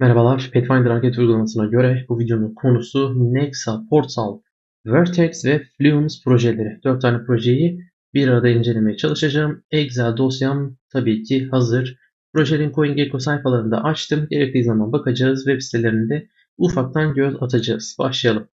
Merhabalar, Pathfinder anket uygulamasına göre bu videonun konusu Nexa, Portal, Vertex ve Fluence projeleri. 4 tane projeyi bir arada incelemeye çalışacağım. Excel dosyam tabii ki hazır. Projelerin CoinGecko sayfalarında açtım. Gerektiği zaman bakacağız. Web sitelerinde ufaktan göz atacağız. Başlayalım.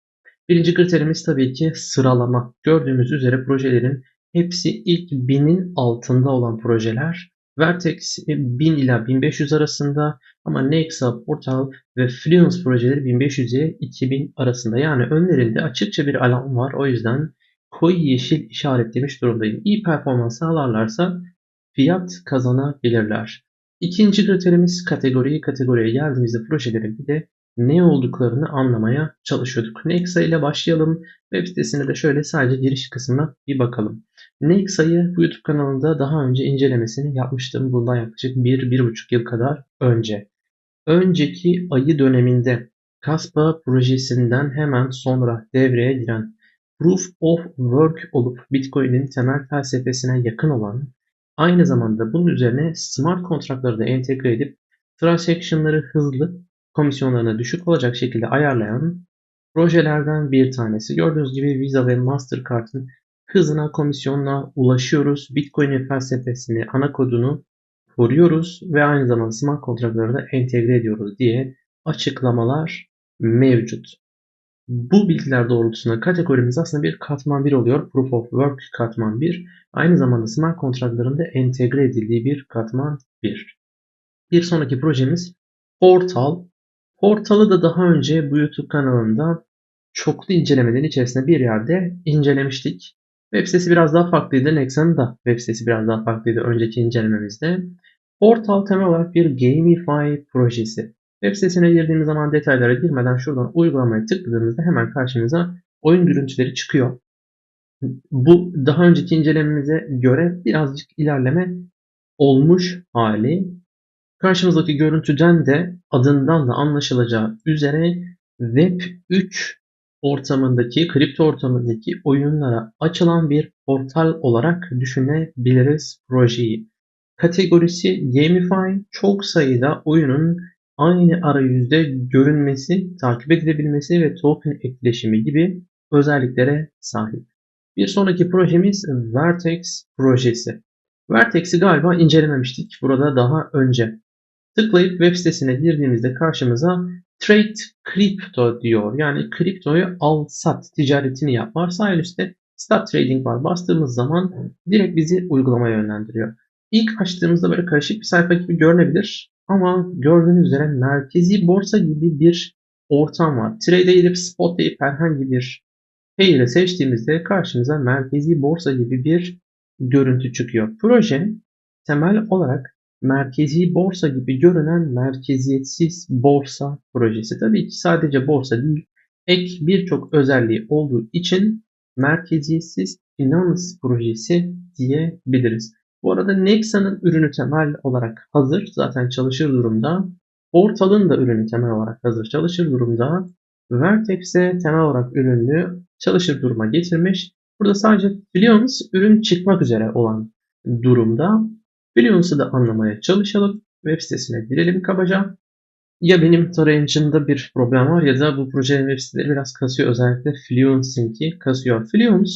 Birinci kriterimiz tabii ki sıralama. Gördüğümüz üzere projelerin hepsi ilk binin altında olan projeler. Vertex 1000 ila 1500 arasında ama Nexa, Portal ve Fluence projeleri 1500 ile 2000 arasında. Yani önlerinde açıkça bir alan var. O yüzden koyu yeşil işaretlemiş durumdayım. İyi performans sağlarlarsa fiyat kazanabilirler. İkinci kriterimiz kategori. Kategoriye geldiğimizde projelerin bir de ne olduklarını anlamaya çalışıyorduk. Nexa ile başlayalım. Web sitesine de şöyle sadece giriş kısmına bir bakalım. Nexa'yı bu YouTube kanalında daha önce incelemesini yapmıştım. Bundan yaklaşık 1-1,5 yıl kadar önce. Önceki ayı döneminde Kaspa projesinden hemen sonra devreye giren Proof of Work olup Bitcoin'in temel felsefesine yakın olan aynı zamanda bunun üzerine smart kontratları da entegre edip transaction'ları hızlı, komisyonlarına düşük olacak şekilde ayarlayan projelerden bir tanesi. Gördüğünüz gibi Visa ve Mastercard'ın hızına, komisyonuna ulaşıyoruz. Bitcoin'in felsefesini, ana kodunu koruyoruz ve aynı zamanda smart kontratları da entegre ediyoruz diye açıklamalar mevcut. Bu bilgiler doğrultusunda kategorimiz aslında bir katman 1 oluyor. Proof of Work katman 1. Aynı zamanda smart kontratların da entegre edildiği bir katman 1. Bir sonraki projemiz Portal. Portal'ı da daha önce bu YouTube kanalında çoklu incelemelerin içerisinde bir yerde incelemiştik. Web sitesi biraz daha farklıydı. Nexa'nın da web sitesi biraz daha farklıydı önceki incelememizde. Portal temel olarak bir Gamify projesi. Web sitesine girdiğimiz zaman detaylara girmeden şuradan uygulamaya tıkladığımızda hemen karşımıza oyun görüntüleri çıkıyor. Bu daha önceki incelememize göre birazcık ilerleme olmuş hali. Karşımızdaki görüntüden de adından da anlaşılacağı üzere Web 3 ortamındaki, kripto ortamındaki oyunlara açılan bir portal olarak düşünebiliriz projeyi. Kategorisi Gamify çok sayıda oyunun aynı arayüzde görünmesi, takip edilebilmesi ve token etkileşimi gibi özelliklere sahip. Bir sonraki projemiz Vertex projesi. Vertex'i galiba incelememiştik burada daha önce. Tıklayıp web sitesine girdiğimizde karşımıza Trade Crypto diyor. Yani kriptoyu al sat ticaretini yap var. Üstte Start Trading var. Bastığımız zaman direkt bizi uygulamaya yönlendiriyor. İlk açtığımızda böyle karışık bir sayfa gibi görünebilir. Ama gördüğünüz üzere merkezi borsa gibi bir ortam var. Trade edip spot deyip herhangi bir pair'e seçtiğimizde karşımıza merkezi borsa gibi bir görüntü çıkıyor. Proje temel olarak merkezi borsa gibi görünen merkeziyetsiz borsa projesi. Tabii ki sadece borsa değil, ek birçok özelliği olduğu için merkeziyetsiz finans projesi diyebiliriz. Bu arada Nexa'nın ürünü temel olarak hazır. Zaten çalışır durumda. Portal'ın da ürünü temel olarak hazır çalışır durumda. Vertex'e temel olarak ürünü çalışır duruma getirmiş. Burada sadece Fluence ürün çıkmak üzere olan durumda. Fluence'ı da anlamaya çalışalım. Web sitesine girelim kabaca. Ya benim tarayıcımda bir problem var ya da bu projenin web siteleri biraz kasıyor. Özellikle Fluence'inki kasıyor. Fluence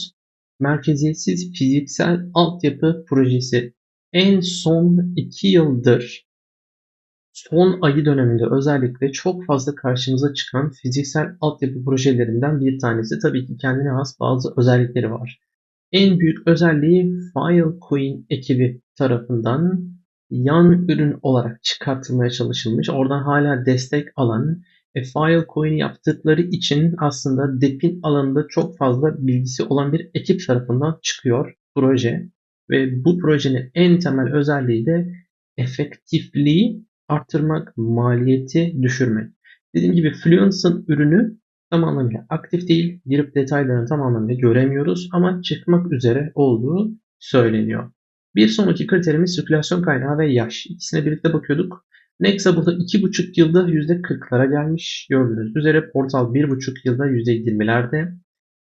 merkeziyetsiz fiziksel altyapı projesi. En son 2 yıldır son ayı döneminde özellikle çok fazla karşımıza çıkan fiziksel altyapı projelerinden bir tanesi. Tabii ki kendine has bazı özellikleri var. En büyük özelliği Filecoin ekibi tarafından yan ürün olarak çıkartılmaya çalışılmış. Oradan hala destek alan e, Filecoin yaptıkları için aslında depin alanında çok fazla bilgisi olan bir ekip tarafından çıkıyor proje. Ve bu projenin en temel özelliği de efektifliği arttırmak, maliyeti düşürmek. Dediğim gibi Fluence'ın ürünü tam anlamıyla aktif değil. Girip detaylarını tam anlamıyla göremiyoruz ama çıkmak üzere olduğu söyleniyor. Bir sonraki kriterimiz sirkülasyon kaynağı ve yaş. İkisine birlikte bakıyorduk. Nexa burada 2,5 yılda %40'lara gelmiş. Gördüğünüz üzere Portal 1,5 yılda %20'lerde.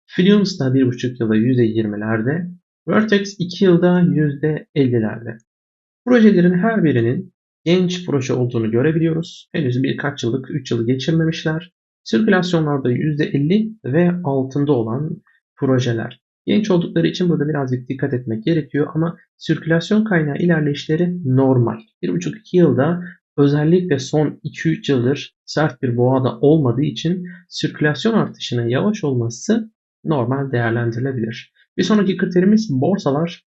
Fluence da 1,5 yılda %20'lerde. Vertex 2 yılda %50'lerde. Projelerin her birinin genç proje olduğunu görebiliyoruz. Henüz birkaç yıllık, 3 yılı geçirmemişler. Sirkülasyonlarda %50 ve altında olan projeler. Genç oldukları için burada birazcık dikkat etmek gerekiyor ama sirkülasyon kaynağı ilerleyişleri normal. 1,5-2 yılda özellikle son 2-3 yıldır sert bir boğada olmadığı için sirkülasyon artışının yavaş olması normal değerlendirilebilir. Bir sonraki kriterimiz borsalar.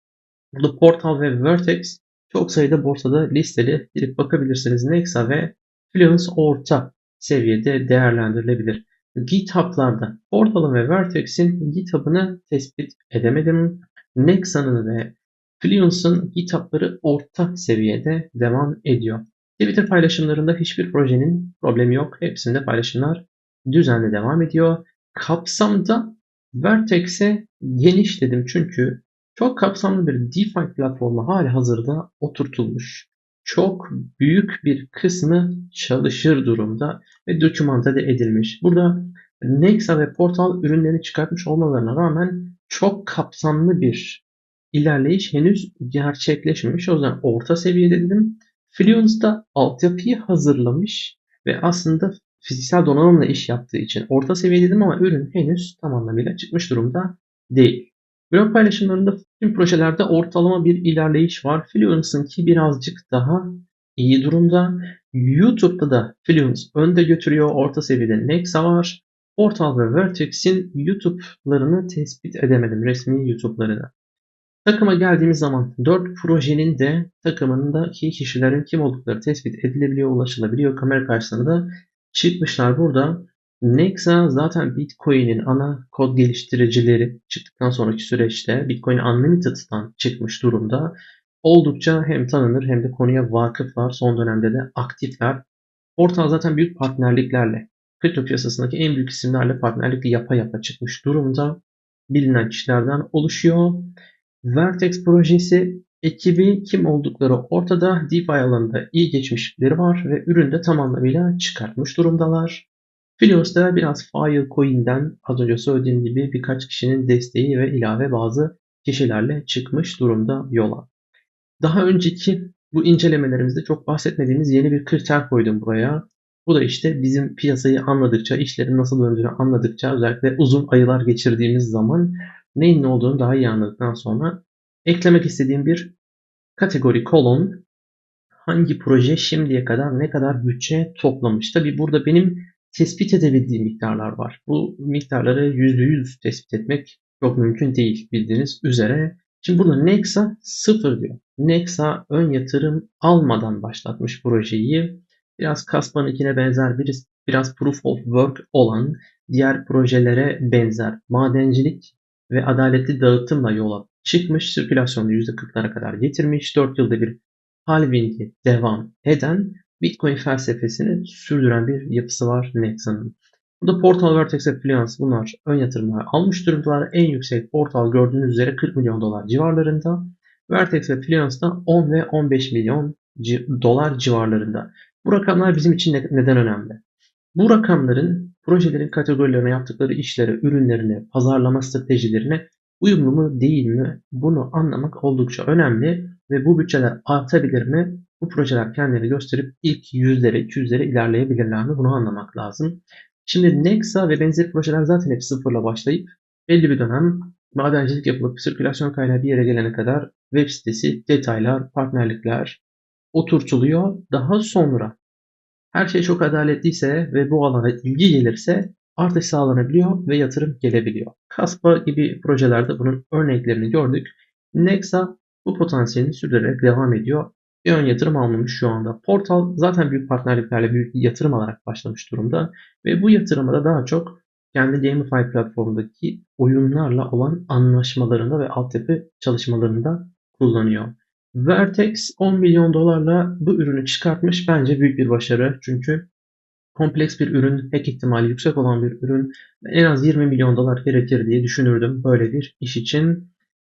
Burada Portal ve Vertex çok sayıda borsada listeli. Girip bakabilirsiniz. Nexa ve Fluence orta seviyede değerlendirilebilir. GitHub'larda Portal'ın ve Vertex'in GitHub'ını tespit edemedim. Nexa'nın ve Fluence'ın GitHub'ları orta seviyede devam ediyor. Twitter paylaşımlarında hiçbir projenin problemi yok. Hepsinde paylaşımlar düzenli devam ediyor. Kapsamda Vertex'e geniş dedim çünkü çok kapsamlı bir DeFi platformu hali hazırda oturtulmuş. Çok büyük bir kısmı çalışır durumda ve dokümante de edilmiş. Burada Nexa ve Portal ürünlerini çıkartmış olmalarına rağmen çok kapsamlı bir ilerleyiş henüz gerçekleşmemiş. O yüzden orta seviyede dedim. Fluence da altyapıyı hazırlamış ve aslında fiziksel donanımla iş yaptığı için orta seviye dedim ama ürün henüz tam anlamıyla çıkmış durumda değil. Blog paylaşımlarında tüm projelerde ortalama bir ilerleyiş var. Fluence'ınki birazcık daha iyi durumda. YouTube'da da Fluence önde götürüyor. Orta seviyede Nexa var. Portal ve Vertex'in YouTube'larını tespit edemedim. Resmi YouTube'larını. Takıma geldiğimiz zaman 4 projenin de takımındaki kişilerin kim oldukları tespit edilebiliyor, ulaşılabiliyor. Kamera karşısında çıkmışlar burada. Nexa zaten Bitcoin'in ana kod geliştiricileri çıktıktan sonraki süreçte Bitcoin Unlimited'dan çıkmış durumda. Oldukça hem tanınır hem de konuya vakıflar. Son dönemde de aktifler. Portal zaten büyük partnerliklerle, kripto piyasasındaki en büyük isimlerle partnerlik yapa yapa çıkmış durumda. Bilinen kişilerden oluşuyor. Vertex projesi ekibi kim oldukları ortada. DeFi alanında iyi geçmişleri var ve üründe tam anlamıyla çıkartmış durumdalar. Filios'ta biraz Filecoin'den az önce söylediğim gibi birkaç kişinin desteği ve ilave bazı kişilerle çıkmış durumda yola. Daha önceki bu incelemelerimizde çok bahsetmediğimiz yeni bir kriter koydum buraya. Bu da işte bizim piyasayı anladıkça, işlerin nasıl döndüğünü anladıkça, özellikle uzun ayılar geçirdiğimiz zaman neyin ne olduğunu daha iyi anladıktan sonra eklemek istediğim bir kategori kolon hangi proje şimdiye kadar ne kadar bütçe toplamış. Tabi burada benim tespit edebildiğim miktarlar var. Bu miktarları %100 tespit etmek çok mümkün değil bildiğiniz üzere. Şimdi burada Nexa sıfır diyor. Nexa ön yatırım almadan başlatmış projeyi. Biraz Kaspan'ınkine benzer bir biraz proof of work olan diğer projelere benzer madencilik ve adaletli dağıtımla yola çıkmış. Sirkülasyonu %40'lara kadar getirmiş. 4 yılda bir halving'i devam eden Bitcoin felsefesini sürdüren bir yapısı var Nexa'nın. Burada Portal, Vertex ve bunlar ön yatırımlar almış durumdalar. En yüksek Portal gördüğünüz üzere 40 milyon dolar civarlarında. Vertex ve da 10 ve 15 milyon dolar civarlarında. Bu rakamlar bizim için neden önemli? Bu rakamların projelerin kategorilerine yaptıkları işlere, ürünlerine, pazarlama stratejilerine uyumlu mu değil mi bunu anlamak oldukça önemli ve bu bütçeler artabilir mi? Bu projeler kendini gösterip ilk yüzlere, iki yüzlere ilerleyebilirler mi? Bunu anlamak lazım. Şimdi Nexa ve benzeri projeler zaten hep sıfırla başlayıp belli bir dönem madencilik yapılıp sirkülasyon kaynağı bir yere gelene kadar web sitesi, detaylar, partnerlikler oturtuluyor. Daha sonra her şey çok adaletliyse ve bu alana ilgi gelirse artış sağlanabiliyor ve yatırım gelebiliyor. Kaspa gibi projelerde bunun örneklerini gördük. Nexa bu potansiyelini sürdürerek devam ediyor. Bir ön yatırım almamış şu anda. Portal zaten büyük partnerliklerle büyük yatırım alarak başlamış durumda. Ve bu yatırımı da daha çok kendi Gamify platformundaki oyunlarla olan anlaşmalarında ve altyapı çalışmalarında kullanıyor. Vertex 10 milyon dolarla bu ürünü çıkartmış. Bence büyük bir başarı. Çünkü kompleks bir ürün, hack ihtimali yüksek olan bir ürün en az 20 milyon dolar gerekir diye düşünürdüm böyle bir iş için.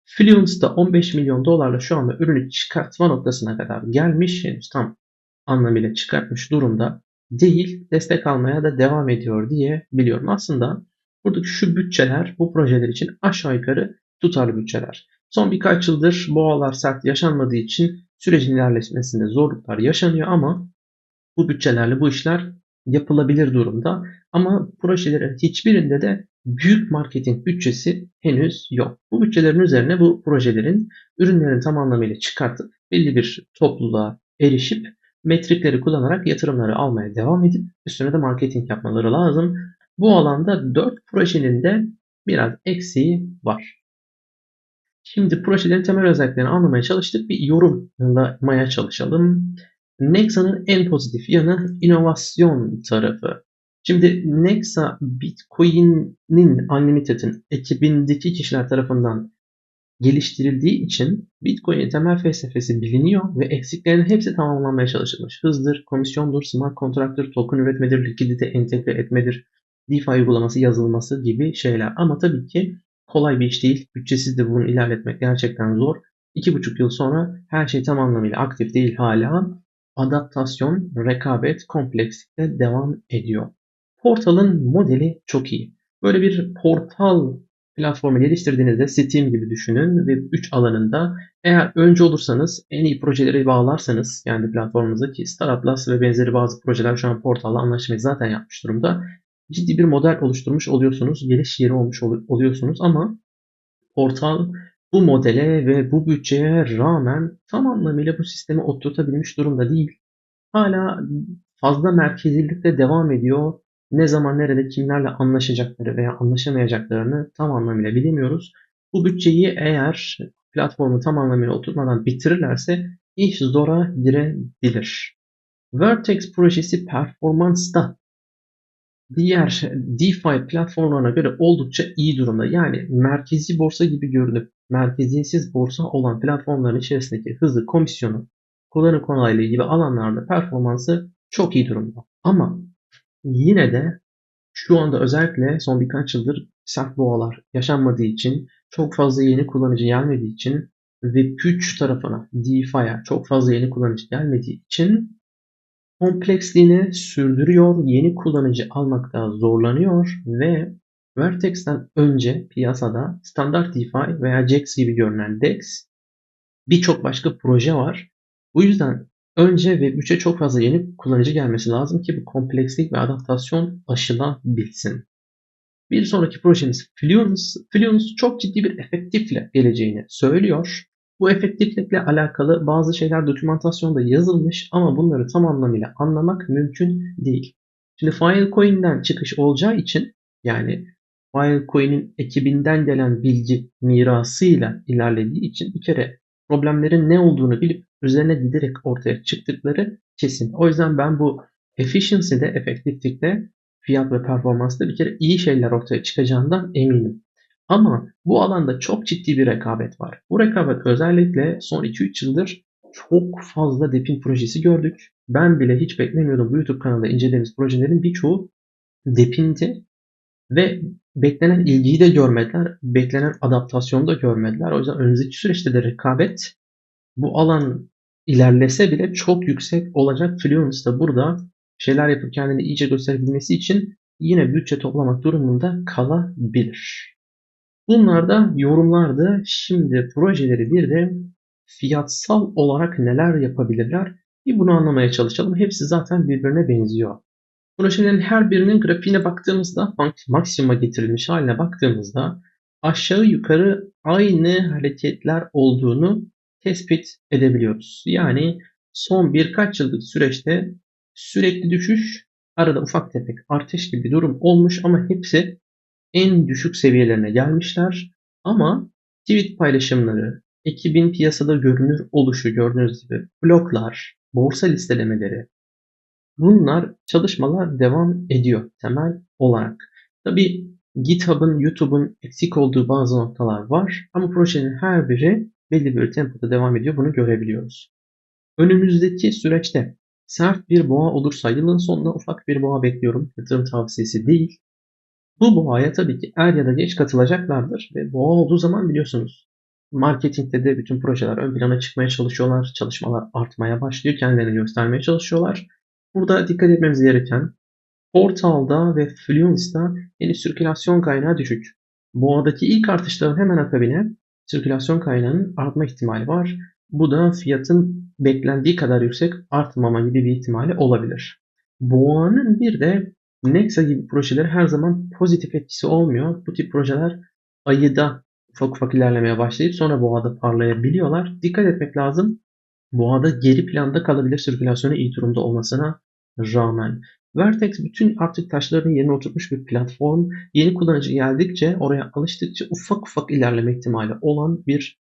Fluence da 15 milyon dolarla şu anda ürünü çıkartma noktasına kadar gelmiş. Henüz tam anlamıyla çıkartmış durumda değil. Destek almaya da devam ediyor diye biliyorum. Aslında buradaki şu bütçeler bu projeler için aşağı yukarı tutarlı bütçeler. Son birkaç yıldır boğalar sert yaşanmadığı için Sürecin ilerlemesinde zorluklar yaşanıyor ama bu bütçelerle bu işler yapılabilir durumda. Ama projelerin hiçbirinde de büyük marketing bütçesi henüz yok. Bu bütçelerin üzerine bu projelerin ürünlerin tam anlamıyla çıkartıp belli bir topluluğa erişip metrikleri kullanarak yatırımları almaya devam edip üstüne de marketing yapmaları lazım. Bu alanda 4 projenin de biraz eksiği var. Şimdi projelerin temel özelliklerini anlamaya çalıştık. Bir yorumlamaya çalışalım. Nexa'nın en pozitif yanı inovasyon tarafı. Şimdi Nexa Bitcoin'in Unlimited'in ekibindeki kişiler tarafından geliştirildiği için Bitcoin'in temel felsefesi biliniyor ve eksiklerinin hepsi tamamlanmaya çalışılmış. Hızdır, komisyondur, smart kontraktır, token üretmedir, likidite entegre etmedir, DeFi uygulaması yazılması gibi şeyler. Ama tabii ki kolay bir iş değil. Bütçesiz de bunu ilerletmek gerçekten zor. İki buçuk yıl sonra her şey tam anlamıyla aktif değil hala. Adaptasyon, rekabet, komplekslikte devam ediyor. Portal'ın modeli çok iyi. Böyle bir portal platformu geliştirdiğinizde Steam gibi düşünün ve 3 alanında eğer önce olursanız en iyi projeleri bağlarsanız yani platformunuza ki Startup ve benzeri bazı projeler şu an portalla anlaşmayı zaten yapmış durumda. Ciddi bir model oluşturmuş oluyorsunuz. Geliş yeri olmuş oluyorsunuz ama portal bu modele ve bu bütçeye rağmen tam anlamıyla bu sistemi oturtabilmiş durumda değil. Hala fazla merkezlilikte devam ediyor ne zaman nerede kimlerle anlaşacakları veya anlaşamayacaklarını tam anlamıyla bilemiyoruz. Bu bütçeyi eğer platformu tam anlamıyla oturtmadan bitirirlerse iş zora girebilir. Vertex projesi performansta diğer DeFi platformlarına göre oldukça iyi durumda. Yani merkezi borsa gibi görünüp merkeziyetsiz borsa olan platformların içerisindeki hızlı komisyonu, kullanım kolaylığı gibi alanlarda performansı çok iyi durumda. Ama Yine de şu anda özellikle son birkaç yıldır sert boğalar yaşanmadığı için, çok fazla yeni kullanıcı gelmediği için ve güç tarafına, DeFi'ye çok fazla yeni kullanıcı gelmediği için kompleksliğini sürdürüyor, yeni kullanıcı almakta zorlanıyor ve Vertex'ten önce piyasada standart DeFi veya JAX gibi görünen DEX birçok başka proje var. Bu yüzden Önce ve 3'e çok fazla yeni kullanıcı gelmesi lazım ki bu komplekslik ve adaptasyon aşılabilsin. Bir sonraki projemiz Fluence. Fluence çok ciddi bir efektifle geleceğini söylüyor. Bu efektiflikle alakalı bazı şeyler dokümantasyonda yazılmış ama bunları tam anlamıyla anlamak mümkün değil. Şimdi Filecoin'den çıkış olacağı için yani Filecoin'in ekibinden gelen bilgi mirasıyla ilerlediği için bir kere problemlerin ne olduğunu bilip üzerine giderek ortaya çıktıkları kesin. O yüzden ben bu efficiency'de, efektiflikte, fiyat ve performansta bir kere iyi şeyler ortaya çıkacağından eminim. Ama bu alanda çok ciddi bir rekabet var. Bu rekabet özellikle son 2-3 yıldır çok fazla depin projesi gördük. Ben bile hiç beklemiyordum bu YouTube kanalında incelediğimiz projelerin birçoğu depindi ve beklenen ilgiyi de görmediler, beklenen adaptasyonu da görmediler. O yüzden önümüzdeki süreçte de rekabet bu alan ilerlese bile çok yüksek olacak. Fluence da burada şeyler yapıp kendini iyice gösterebilmesi için yine bütçe toplamak durumunda kalabilir. Bunlar da yorumlardı. Şimdi projeleri bir de fiyatsal olarak neler yapabilirler? Bir bunu anlamaya çalışalım. Hepsi zaten birbirine benziyor. Projelerin her birinin grafiğine baktığımızda, maksimuma getirilmiş haline baktığımızda aşağı yukarı aynı hareketler olduğunu tespit edebiliyoruz. Yani son birkaç yıllık süreçte sürekli düşüş, arada ufak tefek artış gibi durum olmuş ama hepsi en düşük seviyelerine gelmişler. Ama tweet paylaşımları, ekibin piyasada görünür oluşu gördüğünüz gibi bloklar, borsa listelemeleri, bunlar çalışmalar devam ediyor temel olarak. Tabi GitHub'ın, YouTube'un eksik olduğu bazı noktalar var ama projenin her biri belli bir tempoda devam ediyor. Bunu görebiliyoruz. Önümüzdeki süreçte sert bir boğa olursa yılın sonunda ufak bir boğa bekliyorum. Yatırım tavsiyesi değil. Bu boğaya tabii ki er ya da geç katılacaklardır ve boğa olduğu zaman biliyorsunuz marketingte de bütün projeler ön plana çıkmaya çalışıyorlar. Çalışmalar artmaya başlıyor. Kendilerini göstermeye çalışıyorlar. Burada dikkat etmemiz gereken Portal'da ve Fluence'da yeni sirkülasyon kaynağı düşük. Boğadaki ilk artışların hemen akabine sirkülasyon kaynağının artma ihtimali var. Bu da fiyatın beklendiği kadar yüksek artmama gibi bir ihtimali olabilir. Boğa'nın bir de Nexa gibi projeleri her zaman pozitif etkisi olmuyor. Bu tip projeler ayıda ufak ufak ilerlemeye başlayıp sonra boğada parlayabiliyorlar. Dikkat etmek lazım. Boğada geri planda kalabilir sirkülasyonu iyi durumda olmasına rağmen. Vertex bütün artık taşlarını yerine oturtmuş bir platform. Yeni kullanıcı geldikçe, oraya alıştıkça ufak ufak ilerleme ihtimali olan bir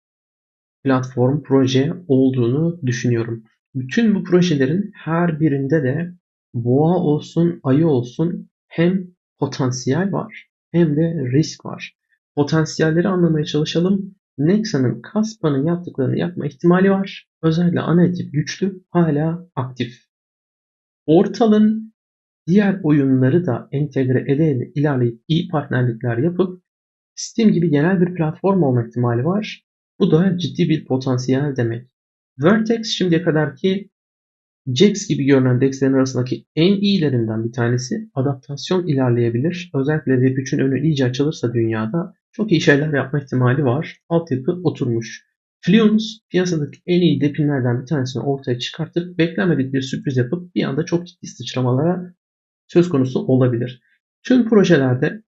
platform, proje olduğunu düşünüyorum. Bütün bu projelerin her birinde de boğa olsun, ayı olsun hem potansiyel var hem de risk var. Potansiyelleri anlamaya çalışalım. Nexa'nın Kaspa'nın yaptıklarını yapma ihtimali var. Özellikle ana ekip güçlü, hala aktif. Portal'ın diğer oyunları da entegre ede ilerleyip iyi partnerlikler yapıp Steam gibi genel bir platform olma ihtimali var. Bu da ciddi bir potansiyel demek. Vertex şimdiye kadarki Jax gibi görünen dexlerin arasındaki en iyilerinden bir tanesi adaptasyon ilerleyebilir. Özellikle Web3'ün önü iyice açılırsa dünyada çok iyi şeyler yapma ihtimali var. Altyapı oturmuş. Fluence piyasadaki en iyi depinlerden bir tanesini ortaya çıkartıp beklenmedik bir sürpriz yapıp bir anda çok ciddi sıçramalara söz konusu olabilir. Tüm projelerde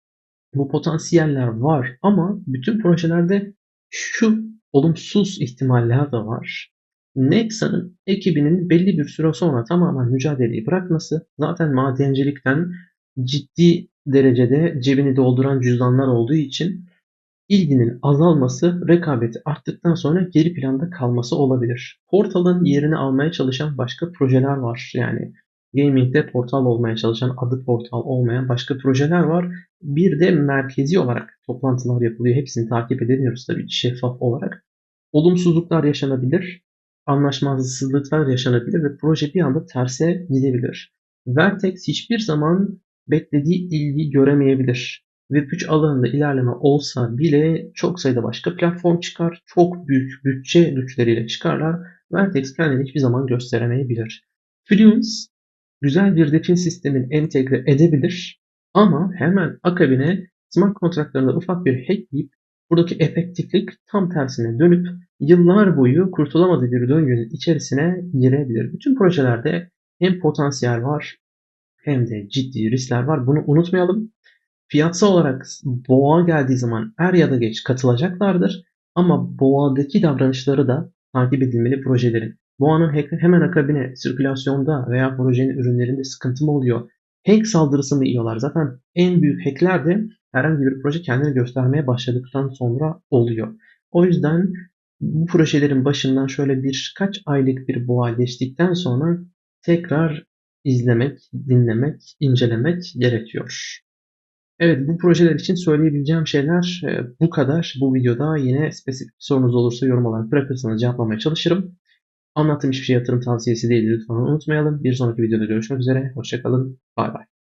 bu potansiyeller var ama bütün projelerde şu olumsuz ihtimaller de var. Nexa'nın ekibinin belli bir süre sonra tamamen mücadeleyi bırakması zaten madencilikten ciddi derecede cebini dolduran cüzdanlar olduğu için ilginin azalması, rekabeti arttıktan sonra geri planda kalması olabilir. Portal'ın yerini almaya çalışan başka projeler var. Yani gaming'de portal olmaya çalışan, adı portal olmayan başka projeler var. Bir de merkezi olarak toplantılar yapılıyor. Hepsini takip edemiyoruz tabii şeffaf olarak. Olumsuzluklar yaşanabilir, anlaşmazlıklar yaşanabilir ve proje bir anda terse gidebilir. Vertex hiçbir zaman beklediği ilgi göremeyebilir. Web3 alanında ilerleme olsa bile çok sayıda başka platform çıkar. Çok büyük bütçe güçleriyle çıkarlar. Vertex kendini hiçbir zaman gösteremeyebilir. Fluence güzel bir defin sistemin entegre edebilir ama hemen akabine smart kontratlarında ufak bir hack deyip buradaki efektiflik tam tersine dönüp yıllar boyu kurtulamadığı bir döngünün içerisine girebilir. Bütün projelerde hem potansiyel var hem de ciddi riskler var. Bunu unutmayalım. Fiyatsal olarak boğa geldiği zaman er ya da geç katılacaklardır. Ama boğadaki davranışları da takip edilmeli projelerin. Boğanın hemen akabine sirkülasyonda veya projenin ürünlerinde sıkıntı mı oluyor? Hack saldırısı mı yiyorlar? Zaten en büyük hackler de herhangi bir proje kendini göstermeye başladıktan sonra oluyor. O yüzden bu projelerin başından şöyle birkaç aylık bir boğa geçtikten sonra tekrar izlemek, dinlemek, incelemek gerekiyor. Evet bu projeler için söyleyebileceğim şeyler e, bu kadar. Bu videoda yine spesifik sorunuz olursa yorum olarak bırakırsanız cevaplamaya çalışırım. Anlattığım hiçbir şey yatırım tavsiyesi değil lütfen unutmayalım. Bir sonraki videoda görüşmek üzere. Hoşçakalın. Bay bay.